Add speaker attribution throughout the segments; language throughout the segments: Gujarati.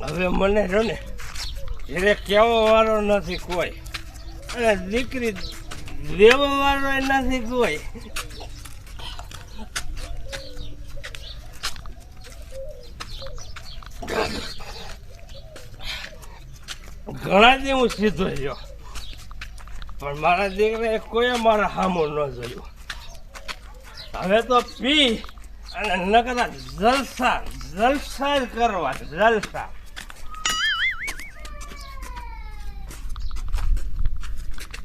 Speaker 1: હવે મને જો ને એને કહેવા વાળો નથી કોઈ. અને દીકરી દેવા વાળો નથી કોઈ. ઘણા દી હું સીધો ગયો પણ મારા દીકરાએ કોઈ મારા હામો ન જોયું. હવે તો પી અને નકરા જલસા જલસા કરવા, જલસા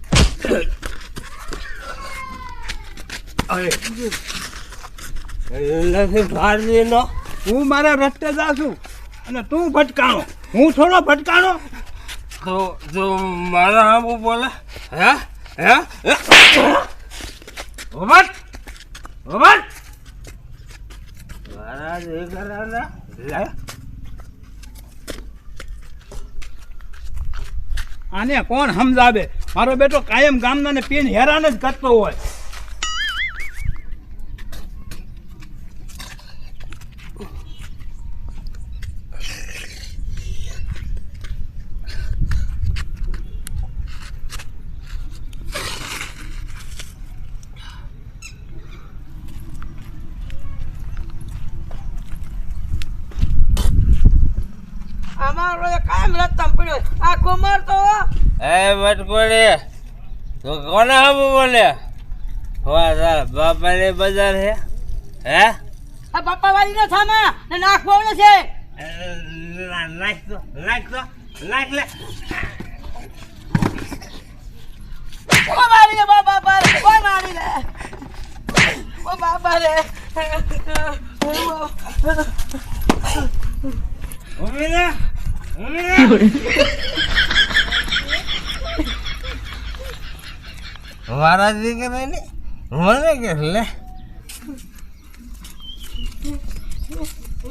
Speaker 1: અરે નથી ભારતીનો
Speaker 2: હું મારા રસ્તે જાઉં છું અને તું ભટકાણો. હું થોડો ભટકાણો?
Speaker 1: તો જો મારા આબુ બોલે હે? હે? ઉભટ ઉભટ મારા કરાના લે.
Speaker 2: આને કોણ સમજાવે? મારો બેટો કાયમ ગામના ને પીન હેરાન જ કરતો હોય.
Speaker 3: અમારો કાયમ રસ્તા પડ્યો આ કુમાર તો
Speaker 1: એ વટકોડી તું કોને આબુ બોલે? વાહ તારા બાપાની બજાર છે હે?
Speaker 3: આ બાપા વાળી નો થામા ને નાખ બોલે છે
Speaker 1: નાખ તો નાખ તો નાખ લે.
Speaker 3: ઓ મારી રે બાપા બાપા ઓ મારી રે. ઓ બાપા રે.
Speaker 1: ઊભી રે ઊભી રે મારા દીકરાને મને કે લે.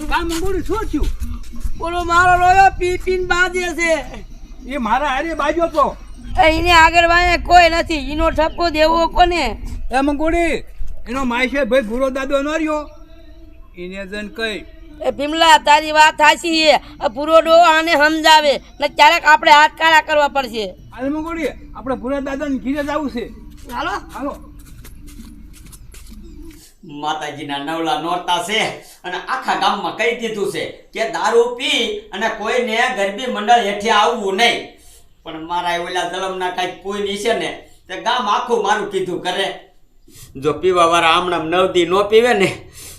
Speaker 2: કામ મંગોડી શું થયું?
Speaker 3: બોલો મારો રોયો પી પીન બાજે છે.
Speaker 2: એ મારા હારે બાજ્યો તો.
Speaker 3: એને આગળ વાળે કોઈ નથી. એનો ઠપકો દેવો કોને?
Speaker 2: એ મંગોડી એનો માયશે ભાઈ ભૂરો દાદો ન રહ્યો. એને જન કઈ
Speaker 3: એ ભીમલા તારી વાત સાચી છે. આ પૂરો ડો આને સમજાવે. ને ક્યારેક આપણે હાથ કાળા કરવા પડશે.
Speaker 2: અરે મંગોડી આપણે ભૂરા દાદાને ઘીરે જવું છે.
Speaker 3: હાલો.
Speaker 2: હાલો.
Speaker 4: માતાજીના નવલા નોરતા છે અને આખા ગામમાં કહી દીધું છે કે દારૂ પી અને કોઈને ગરબી મંડળ હેઠે આવવું નહીં. પણ મારા ઓલા જલમના કાંઈક પૂઈ છે ને તે ગામ આખું મારું કીધું કરે. જો પીવા વાળા આમણામ નવદી ન પીવે ને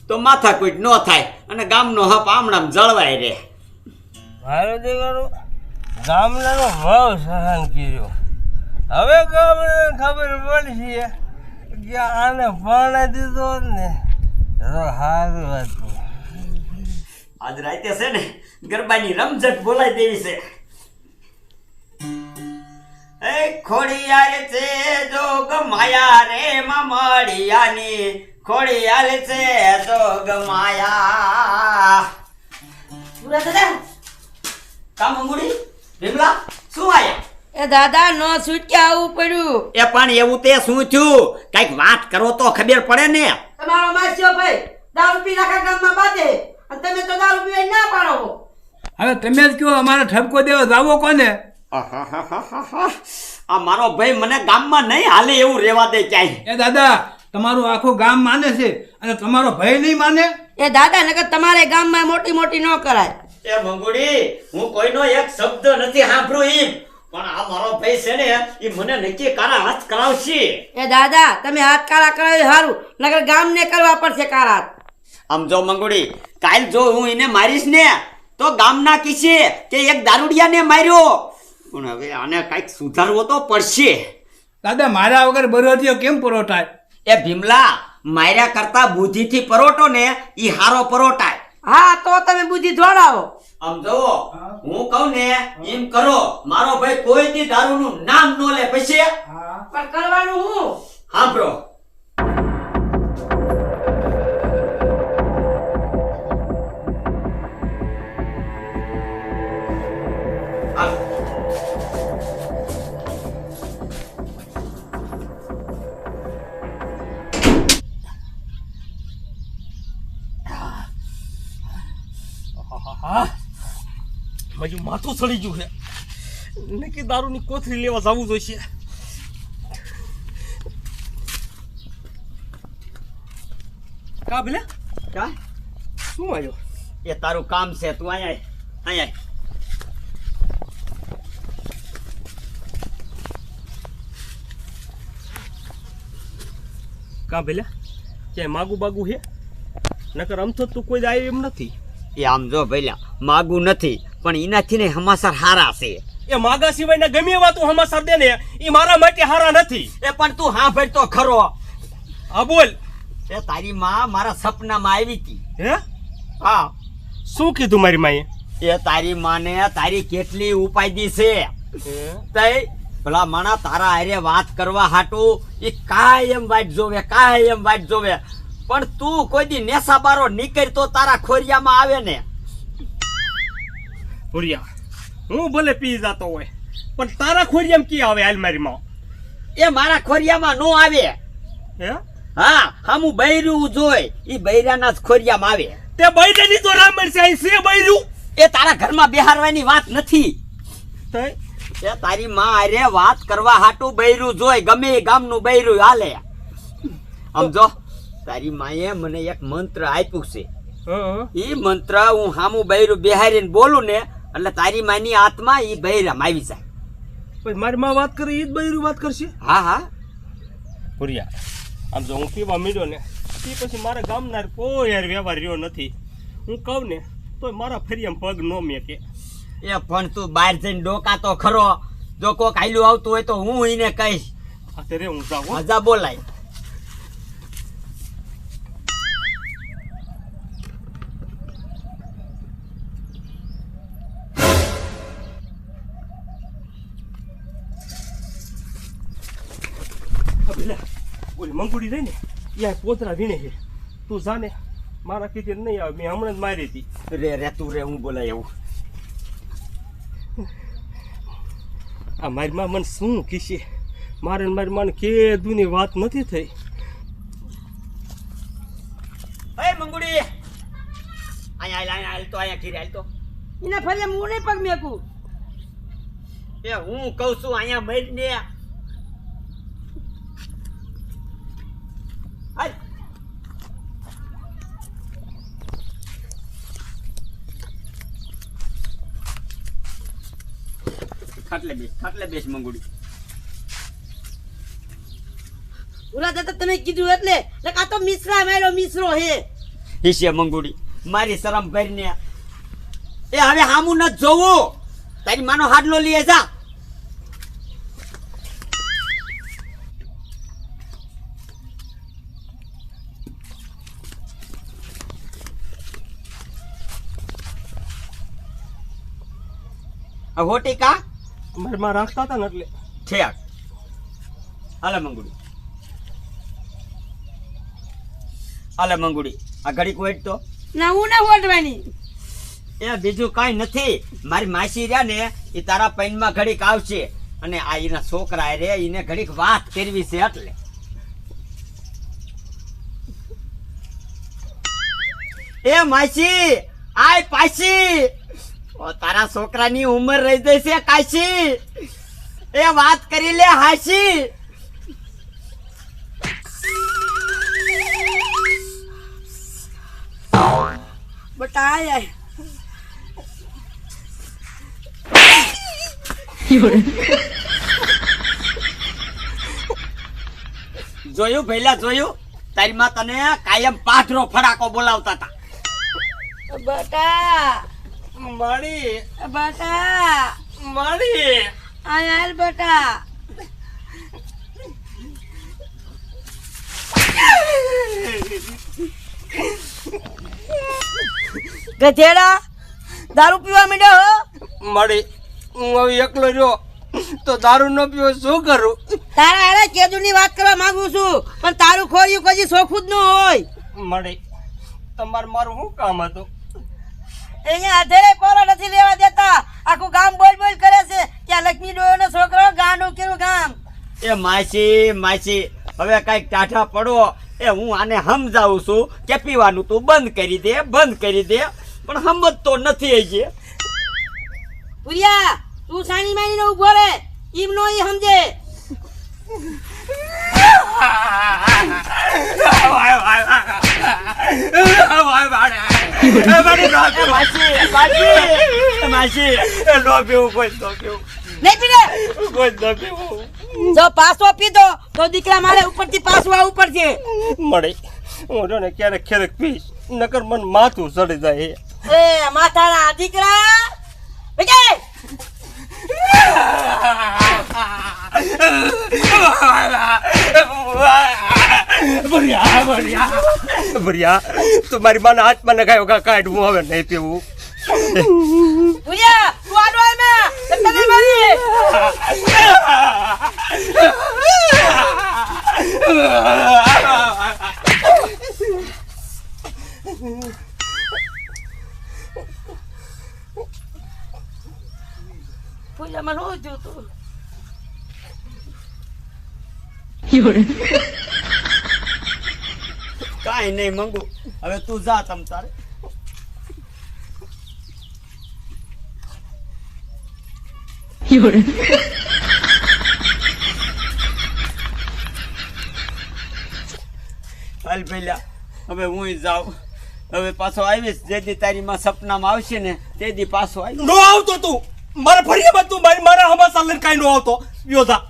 Speaker 4: તો માથા કોઈ ન થાય અને ગામનો હપ આમણામ જળવાય રહે.
Speaker 1: મારો દીકરો ગામડાનો ભાવ સહન કર્યો. હવે ગામડાને ખબર પડશે કે આને પરણે દીધો ને. તો સારું હતું.
Speaker 4: આજ રાતે છે ને ગરબાની રમઝટ બોલાઈ દેવી છે. એ ખોડિયાર છે જોગ માયા રે મામડિયાની. ખોડિયાર છે જોગ માયા.
Speaker 3: પૂરા દાદા
Speaker 4: કામ અંગુડી? ભીમલા શું આયા?
Speaker 3: એ દાદા નો છૂટકે આવું પડ્યું.
Speaker 4: એ પણ એવું તે શું થયું? કંઈક વાત કરો તો ખબર પડે ને.
Speaker 3: તમારો માસ્યો ભાઈ. દારૂ પી નાખા ગામમાં બાંધે. અને તમે તો દારૂ પીવા ના પાડો
Speaker 2: હવે તમે જ કહો અમારે ઠપકો દેવો જાવો કોને?
Speaker 4: આ મારો ભાઈ મને ગામમાં નહીં હાલે એવું રેવા દે ક્યાંય.
Speaker 2: એ દાદા તમારું આખું ગામ માને છે અને તમારો ભય નહીં માને?
Speaker 3: એ દાદા નકર તમારે ગામમાં મોટી મોટી ન કરાય.
Speaker 4: એ મંગુડી હું કોઈનો એક શબ્દ નથી સાંભળું એમ. પણ આ મારો ભાઈ છે ને એ મને નક્કી કારા હાથ કરાવશે.
Speaker 3: એ દાદા તમે હાથ કાળા કરાવી સારું નકર ગામને કરવા પડશે હાથ.
Speaker 4: આમ જો મંગુડી કાલ જો હું એને મારીશ ને તો ગામના કીશે કે એક દારૂડિયાને માર્યો. પણ હવે આને કાંઈક સુધારવો તો પડશે.
Speaker 2: દાદા મારા વગર બરોધિયો કેમ પૂરો
Speaker 4: એ ભીમલા માર્યા કરતા બુદ્ધિથી પરોટો ને ઈ હારો પરોટાય.
Speaker 3: હા તો તમે બુદ્ધિ જોડાવો.
Speaker 4: આમ જોવો હું. કહું ને એમ કરો મારો ભાઈ કોઈ દી દારૂનું નામ ન લે પછી?
Speaker 3: પણ કરવાનું હું?
Speaker 4: સાંભળો.
Speaker 1: મારું માથું સડી ગયું છે. નક્કી દારૂની કોથરી લેવા જવું જોઈશે. કા ભલે?
Speaker 4: કા?
Speaker 1: શું આવ્યો?
Speaker 4: એ તારું કામ છે તું અહીંયા. અહીંયા
Speaker 1: કા ભલે? ક્યાંય માગું બાગું છે? નકર આમ તો તું કોઈ જાય એમ નથી.
Speaker 4: એ આમ જો ભઈલા માગું નથી. પણ એનાથી ને હમાસર હારા છે.
Speaker 1: એ માગા સિવાયના ગમે એવા તું હમાસર દે ને એ મારા માટે હારા નથી.
Speaker 4: એ પણ તું હા ભાઈ તો ખરો.
Speaker 1: હા બોલ.
Speaker 4: એ તારી માં મારા સપનામાં આવી હતી.
Speaker 1: હે?
Speaker 4: હા.
Speaker 1: શું કીધું મારી માએ?
Speaker 4: એ તારી માને તારી કેટલી ઉપાયદી છે. તઈ ભલા માણા તારા હારે વાત કરવા હાટું એ કાયમ વાટ જોવે કાયમ વાટ જોવે. પણ તું કોઈ દી નેસા બારો નીકળ તો તારા ખોરિયામાં આવે ને.
Speaker 1: ભુરિયા હું ભલે પી જતો હોય પણ તારા ખોરિયામ કી આવે અલમારીમાં
Speaker 4: એ મારા ખોરિયામાં નો આવે.
Speaker 1: હે?
Speaker 4: હા હામું બૈરું જોય ઈ બૈરાના જ ખોરિયામાં આવે.
Speaker 1: તે બૈરાની તો રામ છે છે બૈરું?
Speaker 4: એ તારા ઘરમાં બેહારવાની વાત નથી. એ તારી માં અરે વાત કરવા હાટું બૈરું જોઈ ગમે એ ગામનું બૈરું હાલે. સમજો? તારી માએ મને એક મંત્ર આપ્યું છે.
Speaker 1: એ
Speaker 4: ઈ મંત્ર હું હામું બૈરું બેહારીને બોલું ને એટલે તારી માની આત્મા એ બૈરામાં આવી જાય.
Speaker 1: પછી મારી માં વાત કરે એ જ બૈરું વાત કરશે?
Speaker 4: હા હા.
Speaker 1: ભુરિયા આમ જો હું પીવા મીડ્યો ને એ પછી મારા ગામના કોઈ યાર વ્યવહાર રહ્યો નથી. હું કહું ને તો મારા ફેરિયામાં પગ નો મેકે.
Speaker 4: એ પણ તું બહાર જઈને ડોકા તો ખરો. જો કોક આયલું આવતું હોય તો હું એને કહીશ.
Speaker 1: અત્યારે હું જાઉં હજા
Speaker 4: મજા બોલાય.
Speaker 1: પેલા ઓલી મંગુડી રહી ને યા પોતરા વીણે છે. તું જાને મારા કીધે નહીં આવે મેં હમણાં જ મારી હતી.
Speaker 4: રે રે તું રે હું બોલાય એવું
Speaker 1: આ મારી માં મને શું કીશે? મારે ને મારી માને કે દુની વાત નથી થઈ.
Speaker 4: એ મંગુડી! અહીંયા આય અહીંયા આય તો અહીંયા ઘીરે આય તો.
Speaker 3: એને ફરી હું નહીં પગ મેકું.
Speaker 4: એ હું કહું છું અહીંયા મરીને હાલ. ખાટલે બેસ ખાટલે બેસ મંગુડી.
Speaker 3: ઉરા દાદા તમે કીધું એટલે? એટલે આ તો મિશ્રા મેળો મિશ્રો હે.
Speaker 4: હિશે મંગુડી મારી શરમ ભરીને. એ હવે હામું ન જોવો. તારી માનો હાડલો લઈએ જા હોટી હોટિકા
Speaker 1: મારી રાખતા હતા ને એટલે.
Speaker 4: ઠેક હાલે મંગુડી. હાલે મંગુડી. આ ઘડીક વેટ તો.
Speaker 3: ના હું ના હોડવાની.
Speaker 4: એ બીજું કાંઈ નથી. મારી માસી રહ્યા ને એ તારા પૈનમાં ઘડીક આવશે. અને આ એના છોકરા રે એને ઘડીક વાત કરવી છે એટલે. એ માસી આય ઓ તારા છોકરાની ઉંમર રહી જશે, કાશી. એ વાત કરી લે,
Speaker 3: હાશી.
Speaker 4: જોયું પેલા જોયું? તારી માં તને કાયમ પાથરો ફડાકો બોલાવતા હતા.
Speaker 3: બટા
Speaker 1: મારી.
Speaker 3: બટા.
Speaker 1: મારી.
Speaker 3: આય આય બટા. ગધેડા દારૂ પીવા માંડ્યો હો?
Speaker 1: મારી હું હવે એકલો રહ્યો. તો દારૂ ન પીવો શું કરું?
Speaker 3: તારા હારે કેદુની વાત કરવા માંગુ છું પણ તારું ખોર્યું કદી સોખું જ ન હોય.
Speaker 1: મારી તમારે મારું શું કામ હતું?
Speaker 3: અહીંયા આધેરે પોરો નથી લેવા દેતા. આખું ગામ બોલ બોલ કરે છે. ત્યાં લક્ષ્મી ડોયો છોકરો ગાંડું કેવું ગામ.
Speaker 4: એ માસી માસી હવે કંઈક ટાઢા પડો. એ હું આને સમજાવું છું કે પીવાનું તું બંધ કરી દે બંધ કરી દે. પણ સમજતો નથી હજી
Speaker 3: પુરિયા તું સાણી માની ને ઊભો રે ઈમ નો ઈ સમજે નહીં પીને જો પાસો પીધો તો દીકરા મારે ઉપરથી પાછું આવવું પડશે.
Speaker 1: મળે. જો ને ક્યારેક ક્યારેક પીશ. નકર મન માથું ચડી જાય
Speaker 3: એ. માથાના દીકરા. વિજય!
Speaker 1: બરિયા બરિયા બરિયા તું મારી માના હાથમાં નખાયો કા કાઢ હું હવે નહીં પીવું.
Speaker 3: પુરિયા તું આડો આય તને મારી. પુરિયા મને હું જોતું
Speaker 4: કાંઈ નહીં, મંગુ. હવે તું જા તમ તારે. હાલ પેલા હવે હું જાઉં. હવે પાછો આવીશ. જે દી તારી માં સપનામાં આવશે ને, તે દી પાછો આવી
Speaker 1: નો આવતો તું. મારા ફરિયામાં તું, મારી મારા હમાસા લઈને કાંઈ નો આવતો. યોધા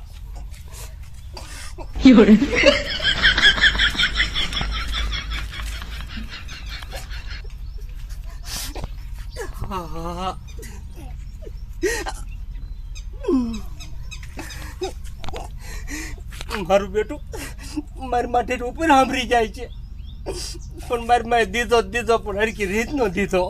Speaker 1: મારું બેટું મારી માટે ઉપર સાંભળી જાય છે. પણ મારી મેં દીધો દીધો, પણ હરકી રીતનો દીધો